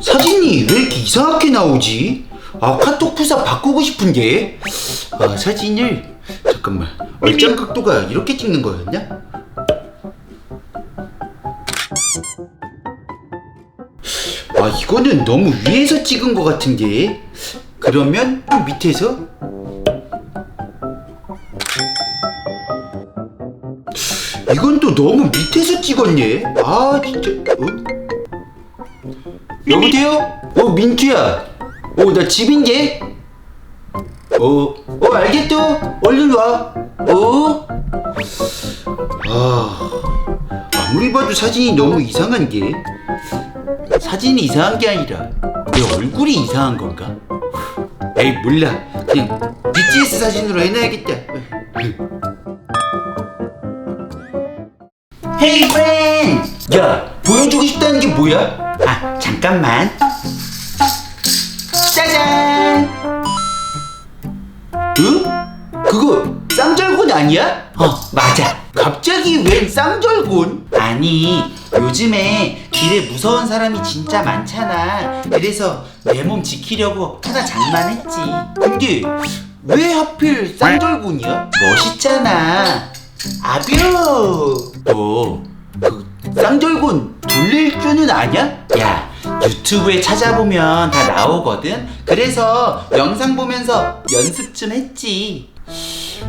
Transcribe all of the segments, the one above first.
사진이 왜 이렇게 이상하게 나오지? 아 카톡 프사 바꾸고 싶은데 아 사진을 잠깐만 얼짱 각도가 이렇게 찍는 거였냐? 아 이거는 너무 위에서 찍은 것 같은데 그러면 또 밑에서? 이건 또 너무 밑에서 찍었네 아 진짜 어? 여보세요? 어 민주야 어 나 집인데? 어, 어 알겠어 얼른 와 어? 아 아무리 봐도 사진이 너무 이상한 게 사진이 이상한 게 아니라 내 얼굴이 이상한 건가? 에이 몰라 그냥 BTS 사진으로 해놔야겠다 헤이 프렌드 야 보여주고 싶다는 게 뭐야? 아 잠깐만 짜잔 응? 그거 쌍절곤 아니야? 어 맞아 갑자기 웬 쌍절곤? 아니 요즘에 길에 무서운 사람이 진짜 많잖아 그래서 내 몸 지키려고 하나 장만했지 근데 왜 하필 쌍절곤이야? 멋있잖아 아뷰 너그 쌍절곤 돌릴 줄은 아냐? 야? 유튜브에 찾아보면 다 나오거든. 그래서 영상 보면서 연습 좀 했지.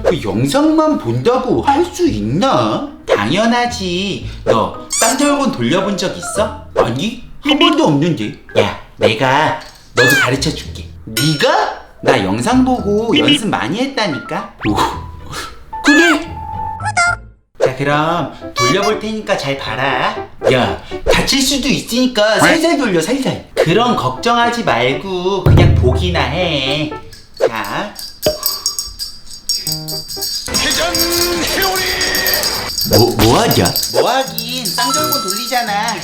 그 영상만 본다고 할 수 있나? 당연하지. 너 쌍절곤 돌려본 적 있어? 아니 한 번도 없는데. 야 내가 너도 가르쳐 줄게. 네가? 나 영상 보고 연습 많이 했다니까. 오, 그래. 자 그럼 돌려볼 테니까 잘 봐라. 야 다칠 수도 있으니까 살살 돌려 살살. 그런 걱정하지 말고 그냥 보기나 해 자. 회전 회오리! 뭐, 뭐하냐? 뭐하긴. 쌍절곤 돌리잖아.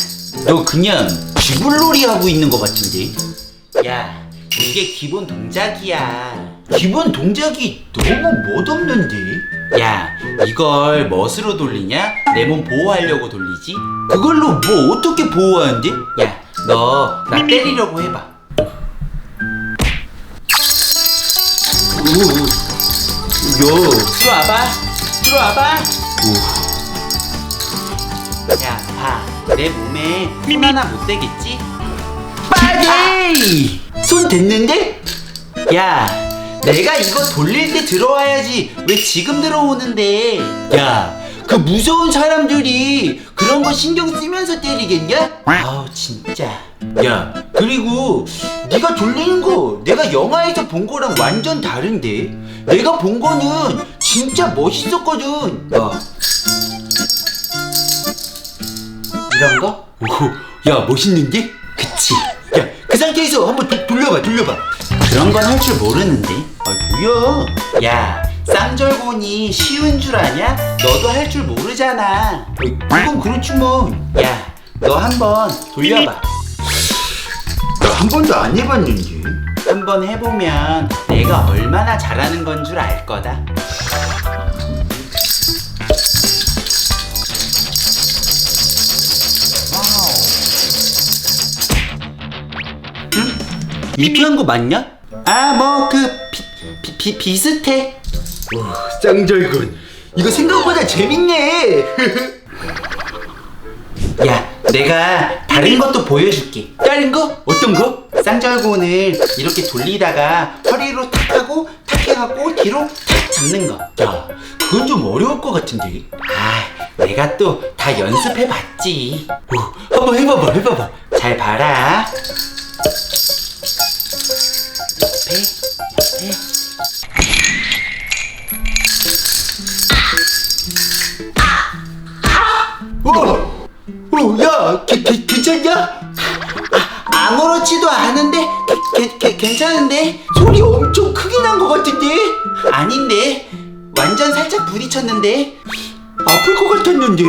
너 그냥 쥐불놀이 하고 있는 것 같은데. 야 이게 기본 동작이야. 기본 동작이 너무 멋없는데 야 이걸 멋으로 돌리냐? 내 몸 보호하려고 돌리지? 그걸로 뭐 어떻게 보호하는데? 야너 나 때리려고 해봐 오, 요 들어와봐 들어와봐 야, 봐. 내 몸에 손 하나 못 대겠지? 빨리! 손 댔는데? 야, 내가 이거 돌릴 때 들어와야지. 왜 지금 들어오는데? 야, 그 무서운 사람들이 그런 거 신경 쓰면서 때리겠냐? 아우, 진짜. 야, 그리고 네가 돌리는 거 내가 영화에서 본 거랑 완전 다른데? 내가 본 거는 진짜 멋있었거든. 야, 이런 거? 오, 야 멋있는데? 그치? 야그 상태에서 한번 도- 돌려봐 돌려봐. 그런 건 할 줄 모르는데. 아 뭐야? 야 쌍절곤이 쉬운 줄 아냐? 너도 할 줄 모르잖아. 어이, 그건 그렇지 뭐 야 너 한번 돌려봐. 나 한 번도 안 해봤는데. 한번 해보면 내가 얼마나 잘하는 건 줄 알 거다 미피한 거 맞냐? 아 뭐 그 비, 비, 비슷해. 오 쌍절곤 이거 생각보다 재밌네. 야 내가 다른 것도 보여줄게. 다른 거? 어떤 거? 쌍절곤을 이렇게 돌리다가 허리로 탁 하고 탁 해갖고 뒤로 탁 잡는 거야 그건 좀 어려울 것 같은데. 아 내가 또 다 연습해 봤지. 오, 한번 해봐봐 해봐봐. 잘 봐라 어, 어, 야, 개, 개, 괜찮냐? 아, 아무렇지도 않은데, 개, 개, 괜찮은데? 소리 엄청 크게 난 것 같은데? 아닌데, 완전 살짝 부딪혔는데? 아플 것 같았는데?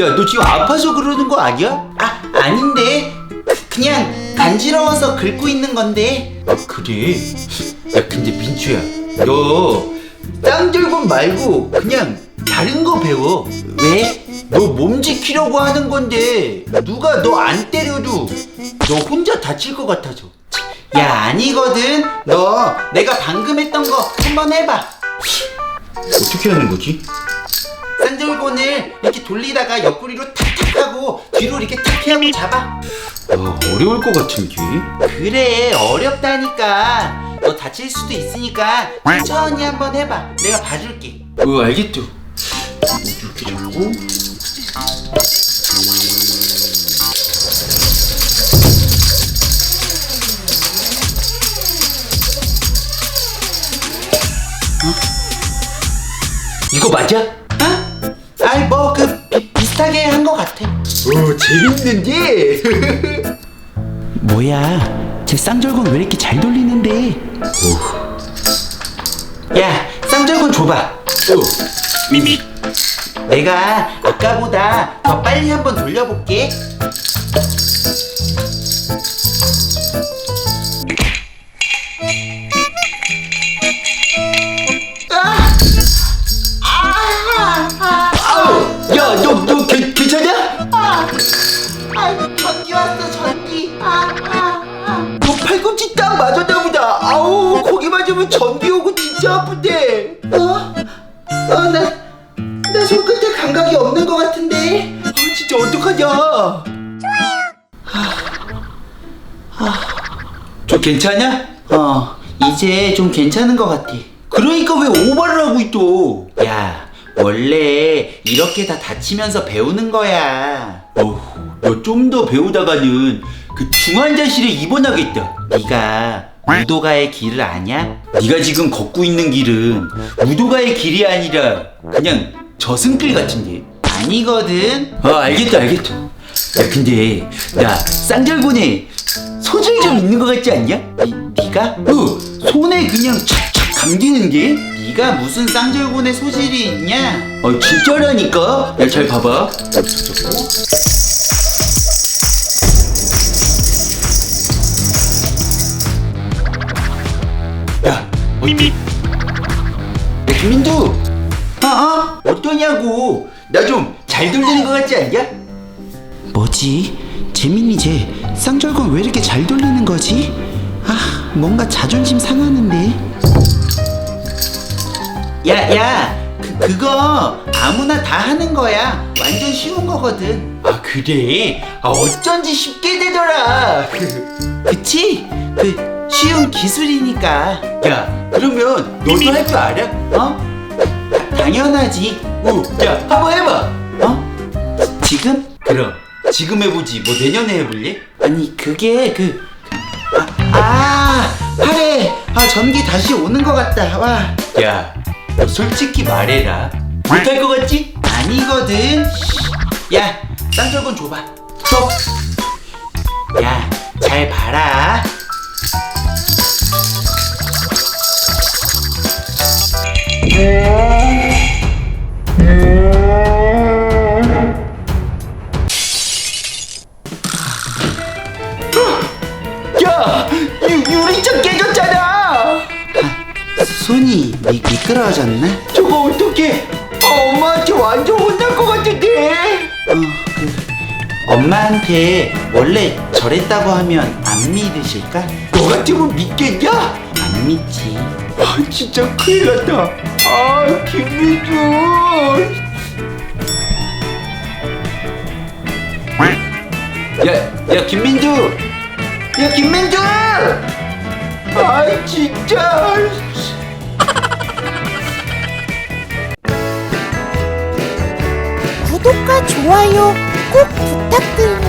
야, 너 지금 아파서 그러는 거 아니야? 아, 아닌데. 그- 그냥 간지러워서 긁고 있는 건데. 아, 그래? 야, 근데 민주야, 너 쌍절곤 말고 그냥 다른 거 배워. 왜? 너 몸 지키려고 하는 건데 누가 너 안 때려도 너 혼자 다칠 것 같아서. 야 아니거든. 너 내가 방금 했던 거 한번 해봐. 어떻게 하는 거지? 쌍절곤을 이렇게 돌리다가 옆구리로 탁탁 하고 뒤로 이렇게 탁 피하고 잡아. 어, 어려울 것 같은데. 그래 어렵다니까. 너 다칠 수도 있으니까 천천히 한번 해봐. 내가 봐줄게. 어 알겠죠. 이렇게 잡고. 이거 맞아? 어? 아이 뭐 그 비슷하게 한 것 같아. 오 재밌는데? 뭐야? 제 쌍절곤 왜 이렇게 잘 돌리는데? 야 쌍절곤 줘봐. 오 미미. 내가 아까보다 더 빨리 한번 돌려볼게. 감각이 없는 것 같은데. 아, 진짜 어떡하냐? 저 괜찮냐? 어, 이제 좀 괜찮은 것 같아. 그러니까 왜 오버를 하고 있어? 야, 원래 이렇게 다 다치면서 배우는 거야. 어후, 너좀 더 배우다가는 그 중환자실에 입원하겠다. 네가 무도가의 길을 아냐? 네가 지금 걷고 있는 길은 무도가의 길이 아니라 그냥 저승길 같은데. 아니거든. 어, 알겠다, 알겠다. 야, 근데 나 쌍절곤에 소질 좀 있는 것 같지 않냐? 니, 니가? 어, 손에 그냥 착착 감기는 게? 니가 무슨 쌍절곤에 소질이 있냐? 어, 진짜라니까? 야, 잘 봐봐. 야, 미미. 야, 김민두. 아, 아, 어 떠냐고? 나 좀 잘 돌리는 것 같지 않냐? 뭐지? 재민이 쟤 쌍절곤 왜 이렇게 잘 돌리는 거지? 아, 뭔가 자존심 상하는데. 야, 야, 그, 그거 아무나 다 하는 거야. 완전 쉬운 거거든. 아, 그래? 아, 어쩐지 쉽게 되더라. 그치? 그, 쉬운 기술이니까. 야, 그러면 너도 할 줄 알아? 어? 다- 당연하지. 오, 야, 한번 해봐. 어? 지금? 그럼, 지금 해보지. 뭐 내년에 해볼래? 아니, 그게 그, 아, 아, 팔에 아 전기 다시 오는 것 같다. 와. 야, 너 솔직히 말해라. 못할 것 같지? 아니거든. 야, 쌍절곤 줘봐. 줘. 야, 잘 봐라. 야, 유, 유리창 깨졌잖아. 손이 미, 미끄러워졌나? 저거 어떡해? 어, 엄마한테 완전 혼날 것 같은데. 어, 그, 엄마한테 원래 저랬다고 하면 안 믿으실까? 너 같으면 믿겠냐? 안 믿지. 아, 진짜 큰일 났다. 아, 김민주. 야, 야, 김민주. 야, 김민주. 아이, 진짜. 구독과 좋아요 꼭 부탁드려요.